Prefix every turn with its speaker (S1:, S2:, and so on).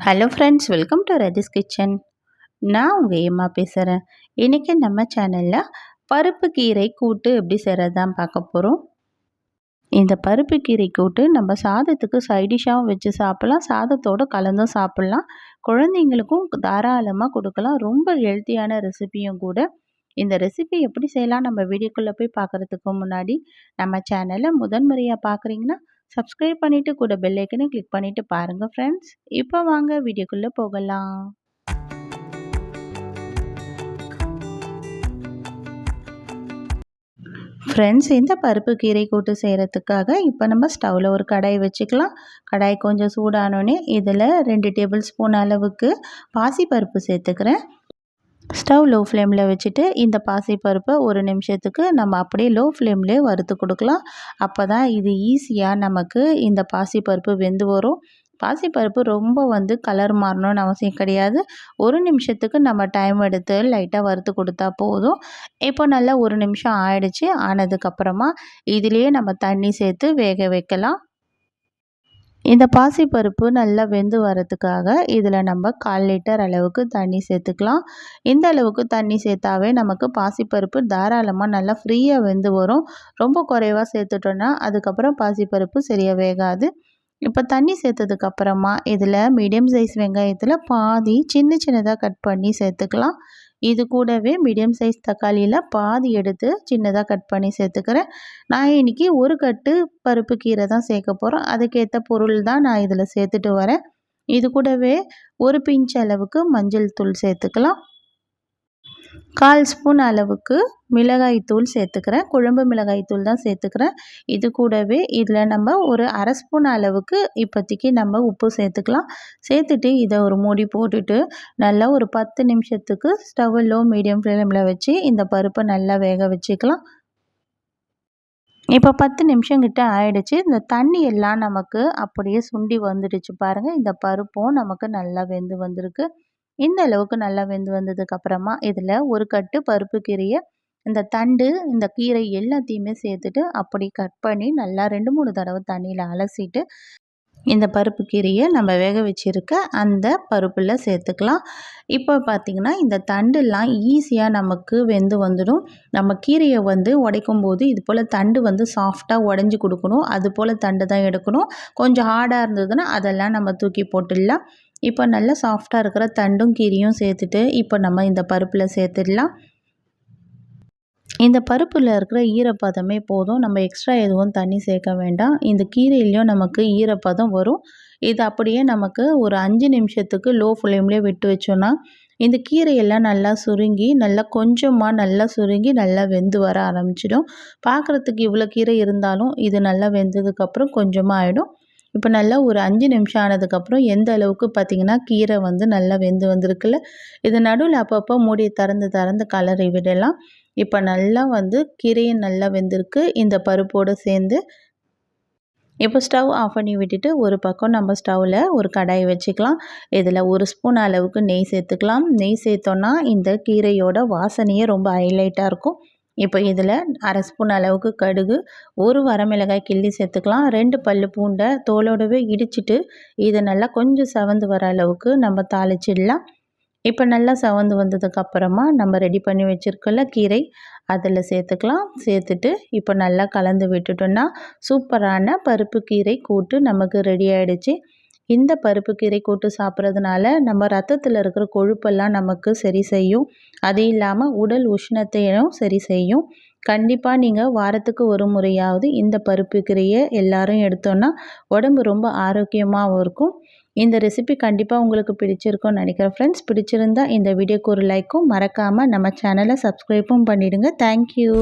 S1: Hello friends welcome to Raji's kitchen நான் உங்கள் ஏமா பேசுகிறேன் இன்றைக்கி நம்ம சேனலில் பருப்பு கீரை கூட்டு எப்படி செய்கிறது தான் பார்க்க போகிறோம் இந்த பருப்பு கீரை கூட்டு நம்ம சாதத்துக்கு சைடிஷாகவும் வச்சு சாப்பிட்லாம். சாதத்தோடு கலந்தும் சாப்பிட்லாம். குழந்தைங்களுக்கும் தாராளமாக கொடுக்கலாம். ரொம்ப ஹெல்த்தியான ரெசிபியும் கூட. இந்த ரெசிபி எப்படி செய்யலாம் நம்ம வீடியோக்குள்ளே போய் பார்க்குறதுக்கு முன்னாடி நம்ம சேனலை முதன்முறையாக பார்க்குறீங்கன்னா சப்ஸ்கிரைப் பண்ணிவிட்டு கூட பெல்லைக்கனை கிளிக் பண்ணிவிட்டு பாருங்கள் ஃப்ரெண்ட்ஸ் இப்போ வாங்க வீடியோக்குள்ளே போகலாம். ஃப்ரெண்ட்ஸ் இந்த பருப்பு கீரை கூட்டு செய்கிறதுக்காக இப்போ நம்ம ஸ்டவ்வில் ஒரு கடாய் வச்சுக்கலாம். கடாய் கொஞ்சம் சூடானோடனே இதில் ரெண்டு டேபிள் ஸ்பூன் அளவுக்கு பாசி பருப்பு சேர்த்துக்கிறேன். ஸ்டவ் லோ ஃப்ளேமில் வச்சுட்டு இந்த பாசிப்பருப்பை ஒரு நிமிஷத்துக்கு நம்ம அப்படியே லோ ஃப்ளேம்லேயே வறுத்து கொடுக்கலாம். அப்போ தான் இது ஈஸியாக நமக்கு இந்த பாசிப்பருப்பு வெந்து வரும். பாசிப்பருப்பு ரொம்ப வந்து கலர் மாறணும்னு அவசியம் கிடையாது. ஒரு நிமிஷத்துக்கு நம்ம டைம் எடுத்து லைட்டாக வறுத்து கொடுத்தா போதும். இப்போ நல்லா ஒரு நிமிஷம் ஆயிடுச்சு. ஆனதுக்கப்புறமா இதுலேயே நம்ம தண்ணி சேர்த்து வேக வைக்கலாம். இந்த பாசிப்பருப்பு நல்லா வெந்து வரதுக்காக இதில் நம்ம கால் லிட்டர் அளவுக்கு தண்ணி சேர்த்துக்கலாம். இந்த அளவுக்கு தண்ணி சேர்த்தாவே நமக்கு பாசிப்பருப்பு தாராளமாக நல்லா ஃப்ரீயாக வெந்து வரும். ரொம்ப குறைவாக சேர்த்துட்டோன்னா அதுக்கப்புறம் பாசிப்பருப்பு சரியாக வேகாது. இப்போ தண்ணி சேர்த்ததுக்கப்புறமா இதில் மீடியம் சைஸ் வெங்காயத்தில் பாதி சின்ன சின்னதாக கட் பண்ணி சேர்த்துக்கலாம். இது கூடவே மீடியம் சைஸ் தக்காளியில் பாதி எடுத்து சின்னதாக கட் பண்ணி சேர்த்துக்கிறேன். நான் இன்றைக்கி ஒரு கட்டு பருப்பு கீரை தான் சேர்க்க போகிறோம் அதுக்கேற்ற பொருள் தான் நான் இதில் சேர்த்துட்டு வரேன். இது கூடவே ஒரு பிஞ்ச் அளவுக்கு மஞ்சள் தூள் சேர்த்துக்கலாம். கால் ஸ்பூன் அளவுக்கு மிளகாய் தூள் சேர்த்துக்கிறேன். குழம்பு மிளகாய்த்தூள் தான் சேர்த்துக்கிறேன். இது கூடவே இதில் நம்ம ஒரு அரை ஸ்பூன் அளவுக்கு இப்போதைக்கு நம்ம உப்பு சேர்த்துக்கலாம். சேர்த்துட்டு இதை ஒரு மூடி போட்டுட்டு நல்லா ஒரு பத்து நிமிஷத்துக்கு ஸ்டவ் லோ மீடியம் ஃப்ளேமில் வச்சு இந்த பருப்பை நல்லா வேக வச்சுக்கலாம். இப்போ பத்து நிமிஷம் கிட்ட ஆயிடுச்சு. இந்த தண்ணி எல்லாம் நமக்கு அப்படியே சுண்டி வந்துடுச்சு பாருங்கள் இந்த பருப்பும் நமக்கு நல்லா வெந்து வந்திருக்கு. இந்த அளவுக்கு நல்லா வெந்து வந்ததுக்கப்புறமா இதில் ஒரு கட்டு பருப்பு கீரையை இந்த தண்டு இந்த கீரை எல்லாத்தையுமே சேர்த்துட்டு அப்படி கட் பண்ணி நல்லா ரெண்டு மூணு தடவை தண்ணியில் அலசிட்டு இந்த பருப்பு கீரையை நம்ம வேக வச்சுருக்க அந்த பருப்பில் சேர்த்துக்கலாம். இப்போ பார்த்திங்கன்னா இந்த தண்டுலாம் ஈஸியாக நமக்கு வெந்து வந்துடும். நம்ம கீரையை வந்து உடைக்கும் போது இது போல் தண்டு வந்து சாஃப்டாக உடஞ்சி கொடுக்கணும். அது போல் தண்டு தான் எடுக்கணும். கொஞ்சம் ஹார்டாக இருந்ததுன்னா அதெல்லாம் நம்ம தூக்கி போட்டுடலாம். இப்போ நல்லா சாஃப்டாக இருக்கிற தண்டும் கீரியும் சேர்த்துட்டு இப்போ நம்ம இந்த பருப்பில் சேர்த்துடலாம். இந்த பருப்பில் இருக்கிற ஈரப்பதமே போதும். நம்ம எக்ஸ்ட்ரா எதுவும் தண்ணி சேர்க்க வேண்டாம். இந்த கீரையிலையும் நமக்கு ஈரப்பதம் வரும். இது அப்படியே நமக்கு ஒரு அஞ்சு நிமிஷத்துக்கு லோ ஃப்ளேம்லேயே விட்டு வச்சோன்னா இந்த கீரையெல்லாம் நல்லா சுருங்கி நல்லா கொஞ்சமாக நல்லா சுருங்கி நல்லா வெந்து வர ஆரம்பிச்சிடும். பார்க்குறதுக்கு இவ்வளோ கீரை இருந்தாலும் இது நல்லா வெந்ததுக்கப்புறம் கொஞ்சமாக ஆகிடும் இப்போ நல்லா ஒரு அஞ்சு நிமிஷம் ஆனதுக்கப்புறம் எந்த அளவுக்கு பார்த்திங்கன்னா கீரை வந்து நல்லா வெந்து வந்திருக்குல்ல இது நடுவில் அப்பப்போ மூடி திறந்து திறந்து கலரை விடலாம். இப்போ நல்லா வந்து கீரையும் நல்லா வெந்திருக்கு. இந்த பருப்போடு சேர்ந்து இப்போ ஸ்டவ் ஆஃப் பண்ணி விட்டுட்டு ஒரு பக்கம் நம்ம ஸ்டவ்வில் ஒரு கடாயை வச்சுக்கலாம். இதில் ஒரு ஸ்பூன் அளவுக்கு நெய் சேர்த்துக்கலாம். நெய் சேர்த்தோன்னா இந்த கீரையோட வாசனையே ரொம்ப ஹைலைட்டாக இருக்கும். இப்போ இதில் அரை ஸ்பூன் அளவுக்கு கடுகு ஒரு வரமிளகாய் கிள்ளி சேர்த்துக்கலாம். ரெண்டு பல் பூண்டை தோலோடவே இடிச்சிட்டு இதை நல்லா கொஞ்சம் செவந்து வர அளவுக்கு நம்ம தாளிச்சிடலாம். இப்போ நல்லா செவந்து வந்ததுக்கப்புறமா நம்ம ரெடி பண்ணி வச்சுருக்கல கீரை அதில் சேர்த்துக்கலாம். சேர்த்துட்டு இப்போ நல்லா கலந்து விட்டுட்டோன்னா சூப்பரான பருப்பு கீரை கூட்டு நமக்கு ரெடி ஆகிடுச்சி இந்த பருப்பு கீரை கூட்டு சாப்பிட்றதுனால நம்ம ரத்தத்தில் இருக்கிற கொழுப்பெல்லாம் நமக்கு சரி செய்யும். அது இல்லாமல் உடல் உஷ்ணத்தையும் சரி செய்யும். கண்டிப்பாக நீங்கள் வாரத்துக்கு ஒரு முறையாவது இந்த பருப்பு கீரையை எல்லாரும் எடுத்தோன்னா உடம்பு ரொம்ப ஆரோக்கியமாகவும் இருக்கும். இந்த ரெசிபி கண்டிப்பாக உங்களுக்கு பிடிச்சிருக்கும்னு நினைக்கிறேன் ஃப்ரெண்ட்ஸ் பிடிச்சிருந்தா இந்த வீடியோக்கு ஒரு லைக்கும் மறக்காமல் நம்ம சேனலை சப்ஸ்கிரைப்பும் பண்ணிவிடுங்க தேங்க்யூ